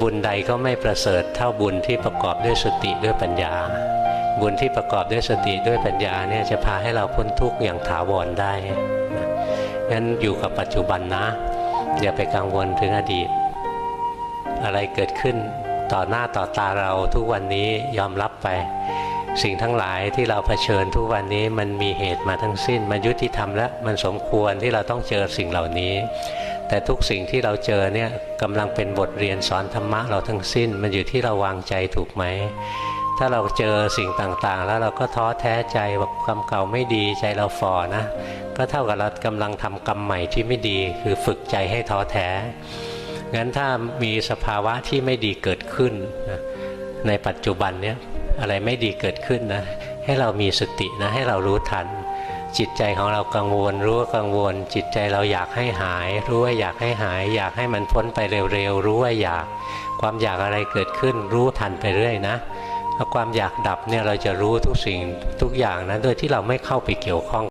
บุญใดก็ไม่ประเสริฐเท่าบุญที่ประกอบด้วยสติด้วยปัญญา บุญที่ประกอบด้วยสติด้วยปัญญาเนี่ยจะพาให้เราพ้นทุกข์อย่างถาวรได้งั้นอยู่กับปัจจุบันนะ อย่าไปกังวลถึงอดีต อะไรเกิดขึ้นต่อหน้าต่อตาเราทุกวันนี้ยอมรับไป สิ่งทั้งหลายที่เราเผชิญทุกวันนี้มันมีเหตุมาทั้งสิ้น มันยุติธรรมและมันสมควรที่เราต้องเจอสิ่งเหล่านี้ แต่ทุกสิ่งที่เราเจอเนี่ยกำลังเป็นบทเรียนสอนธรรมะเราทั้งสิ้น มันอยู่ที่เราวางใจถูกไหม ถ้าเราเจอสิ่งต่างๆ แล้วเราก็ท้อแท้ใจบอกกรรมเก่าไม่ดีใจเราฝ่อนะ ก็เท่ากับเรากำลังทำกรรมใหม่ที่ไม่ดี คือฝึกใจให้ท้อแท้ งั้นถ้ามีสภาวะที่ไม่ดีเกิดขึ้น ในปัจจุบันเนี้ยอะไรไม่ดีเกิดขึ้นนะให้เรามีสตินะให้เรารู้ทัน จิตใจของเรากังวลรู้ว่ากังวล จิตใจเราอยากให้หาย รู้ว่าอยากให้หาย อยากให้มันพ้นไปเร็วๆรู้ว่าอยากความอยากอะไรเกิดขึ้น รู้ทันไปเรื่อยนะพอความอยากดับเนี่ยเราจะรู้ทุกสิ่งทุกอย่างนะโดยที่เราไม่เข้าไปเกี่ยวข้อง